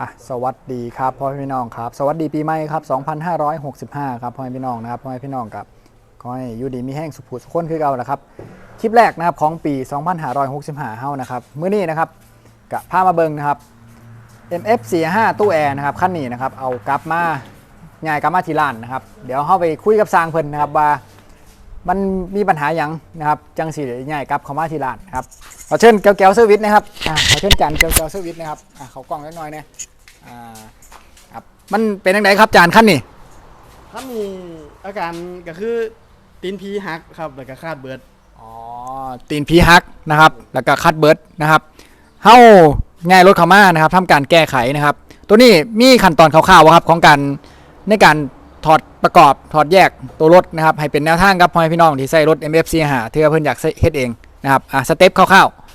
อะสวัสดีครับพ่อพี่น้องครับ สวัสดีปีใหม่ครับ 2565 ครับพ่อพี่น้องนะครับพ่อพี่น้องครับขอให้อยู่ดีมีแห้งสุขสุขคนคือเก่าแหละครับคลิปแรกนะครับของปี 2565เฮานะครับมื้อนี้นะครับกับพามาเบิงนะครับ MF45 ตู้แอร์นะครับขั้นนี้นะครับเอากลับมาง่ายกลับมาที่ร้านนะครับ เดี๋ยวเข้าไปคุยกับสางเพิ่นนะครับว่า มันมีปัญหาหยังนะครับจังสีง่ายกลับเข้ามาที่ร้านนะครับขอเชิญแก้วแก้วเซอร์วิสนะครับอ่าขอเชิญจานแก้วแก้วเซอร์วิสนะครับอ่าเขากล้องเล็กน้อยเนี่ยอ่าครับมันเป็นยังไงครับจานขั้นนี้ถ้ามีอาการก็คือตีนพีหักครับแล้วก็คาดเบิดอ๋อตีนพีฮักนะครับ แล้วก็คัดเบิร์ดนะครับเฮ้าง่ายรถเข้ามานะครับทำการแก้ไขนะครับ ตัวนี้มีขั้นตอนคร่าวๆครับของการในการ ถอดประกอบถอดแยกตัวรถนะครับ ให้เป็นแนวทางครับพ่อแม่พี่น้องที่ใส่รถ MFC หาที่ว่าเพิ่นอยากใส่เฮ็ดเองนะครับอ่าสเต็ปคร่าวๆ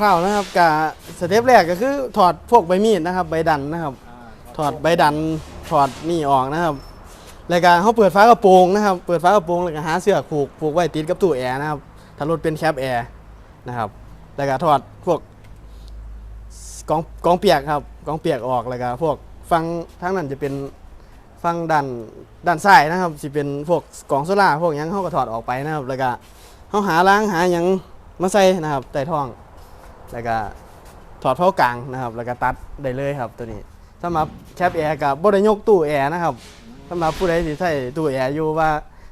คร่าวๆนะครับกะสเต็ปแรกก็คือถอดพวกใบมีดนะครับ ใบดันนะครับ ถอดใบดันถอดนี่ออกนะครับ แล้วก็เขาเปิดฝากระโปรงนะครับ เปิดฝากระโปรงแล้วก็หาเสื้อกผูกผูกไว้ติดกับตู้แอร์นะครับถ้ารถเป็นแคปแอร์นะครับแล้วก็ถอดพวกกองกองเปียกครับกองเปียกออกแล้วก็พวก ฟังทั้งนั้นจะเป็นฟังดันด้านซ้ายนะครับจะเป็นพวกกล่องโซล่าพวกหยังเขาก็ถอดออกไปนะครับ แล้วก็เขาหาล้างหาหยังมาใส่นะครับใต้ท้อง แล้วก็ถอดเผากลางนะครับ แล้วก็ตัดได้เลยครับตัวนี้สำหรับแคปแอร์กับบได้ยกตู้แอร์นะครับสำหรับผู้ใดที่ใช้ตู้แอร์อยู่ว่า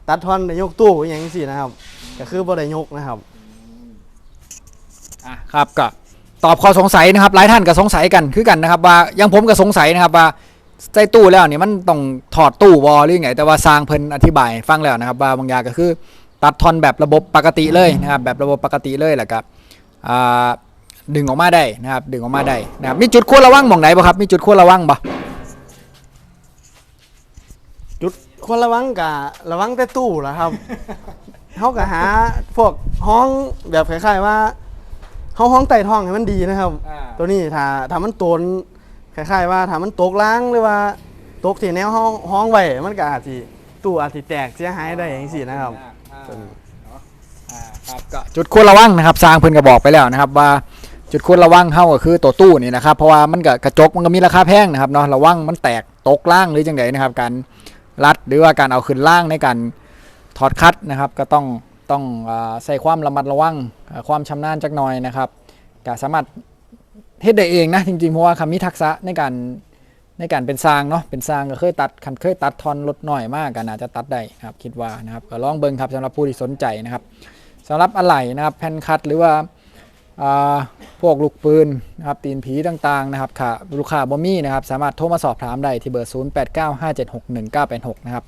ตัดท่อนได้ยกตู้อหย่างสินะครับ ก็คือบ่ได้ยกนะครับ อะครับก็ ตอบข้อสงสัยนะครับหลายท่านก็สงสัยกันคือกันนะครับว่ายังผมก็สงสัยนะครับว่าใส่ตู้แล้วเนี่ยมันต้องถอดตู้วอลหรือไงแต่ว่าสร้างเพิ่นอธิบายฟังแล้วนะครับว่าบางอย่างก็คือตัดทอนแบบระบบปกติเลยนะครับแบบระบบปกติเลยแหละครับดึงออกมาได้นะครับดึงออกมาได้นะครับมีจุดควรระวังมองไหนบ่ครับมีจุดควรระวังบ่จุดควรระวังกะระวังแต่ตู้ละครับเขาก็หาพวกห้องแบบคล้ายๆว่า เขาห้องไต่ท้องให้มันดีนะครับตัวนี้ถ้าถ้ามันโตนคล้ายๆว่าถ้ามันตกล้างหรือว่าตกที่แนวห้องห้องไว้มันก็อาจสิตู้อาจสิแตกเสียหายได้อย่างสี่นะครับตัวนี้อ่าครับก็จุดควรระวังนะครับสร้างเพิ่นก็บอกไปแล้วนะครับ ว่าจุดควรระวังเฮาก็คือตัวตู้นี่นะครับเพราะว่ามันก็กระจกมันก็มีราคาแพงนะครับเนาะระวังมันแตกตกล่างหรือจังไดนะครับการรัดหรือว่าการเอาขึ้นล่างในการถอดคัดนะครับ ก็ต้อง ต้องอใส่ความระมัดระวังความชำนาญจักหน่อยนะครับก็สามารถเฮ็ดได้เองนะจริงๆเพราะว่าคำมีทักษะในการในการเป็นสร้างเนาะเป็นสร้างก็เคยตัดคันเคยตัดทอนลดหน่อยมากก็น่าจะตัดได้นะครับคิดว่านะครับก็ลองเบิ่งครับสำหรับผู้ที่สนใจนะครับสำหรับอะไหล่นะครับแผ่นคัดหรือว่าพวกลูกปืนนะครับตีนผีต่างๆนะครับค่ะลูกค้าบ่มีนะครับสามารถโทรมาสอบถามได้ที่เบอร์ 0895761986 นะครับ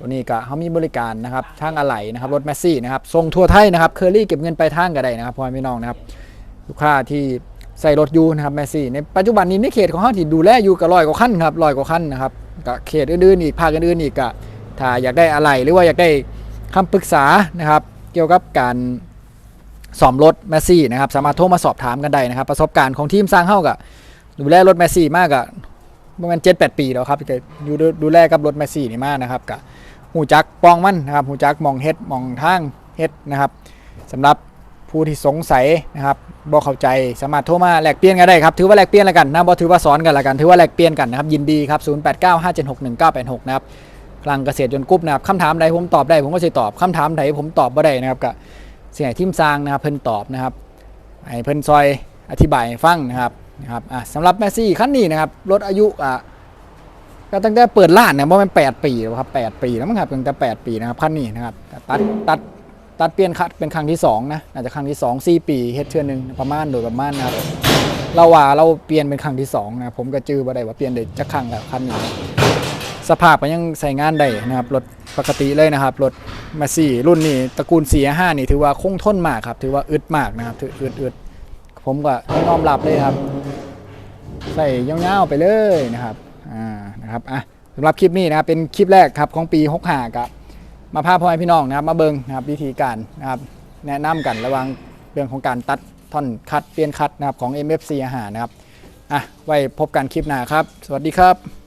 ตัวนี้ก็เขามีบริการนะครับทางอะไหล่นะครับรถแมสซี่นะครับส่งทั่วไทยนะครับเคอรี่เก็บเงินไปทางก็ได้นะครับพ่อแม่พี่น้องนะครับลูกค้าที่ใส่รถยูนะครับแมสซี่ในปัจจุบันนี้ในเขตของเขาที่ดูแลอยู่ก็ร้อยกว่าคันครับร้อยกว่าคันนะครับก็เขตอื่นๆอีกภาคอื่นๆอีกก็ถ้าอยากได้อะไหล่หรือว่าอยากได้คำปรึกษานะครับเกี่ยวกับการซ่อมรถแมสซี่นะครับสามารถโทรมาสอบถามกันได้นะครับ ประสบการณ์ของทีมสร้างเฮ้ากับดูแลรถแมสซี่มากอะประมาณเจ็ดแปดปีแล้วครับยอยู่ดูดูแลกับรถแมสซี่นี่มากนะครับกับ หูจักปองมันนะครับหูจักมองเฮ็ดมองทางเฮ็ดนะครับสำหรับผู้ที่สงสัยนะครับบ่เข้าใจสามารถโทรมาแลกเปลี่ยนกันได้ครับถือว่าแลกเปลี่ยนแล้วกันนะบ่ถือว่าสอนกันแล้วกันถือว่าแลกเปลี่ยนกันนะครับยินดีครับ0895761986นะครับพลังเกษตรยนต์กรุ๊ปนะครับคำถามใดผมตอบได้ผมก็จะตอบคำถามใดผมตอบบ่ได้นะครับก็เสียทีมสร้างนะครับเพิ่นตอบนะครับให้เพิ่นซอยอธิบายฟังนะครับนะครับอะสำหรับแมสซี่คันนี้นะครับรถอายุอะ ก็ตั้งแต่เปิดร้านเนี่ยว่ามัน8ปีแล้วครับ8ปีแล้วมั้งครับตั้งแต่8ปีนะครับคันนี้นะครับตัดตัดตัดเปลี่ยนคัดเป็นครั้งที่สองนะน่าจจะครั้งที่สองสี่ปีเฮ็ดเทื่อหนึงประมาณโดยประมาณนะครับเราว่าเราเปลี่ยนเป็นครั้งที่สองนะผมก็จื้อบ่ได้ว่าเปลี่ยนได้จักครั้งแล้วคันนี้สภาพก็ยังใช้งานได้นะครับรถปกติเลยนะครับรถมาสี่รุ่นนี้ตระกูล4 5นี่ถือว่าคงทนมากครับ ถือว่าอึดมากนะครับถืออึดอึดผมก็ยอมรับเลยครับ ใส่ยาวๆไปเลยนะครับ อ่านะครับอะสำหรับคลิปนี้นะครับเป็นคลิปแรกครับของปี65กับมาพาพ่อแม่พี่น้องนะครับ มาเบิงนะครับวิธีการนะครับแนะนำกันระวังเรื่องของการตัดท่อนคัดเปลี่ยนคัดนะครับของ MFC อาหารนะครับอะไว้พบกันคลิปหน้าครับ สวัสดีครับ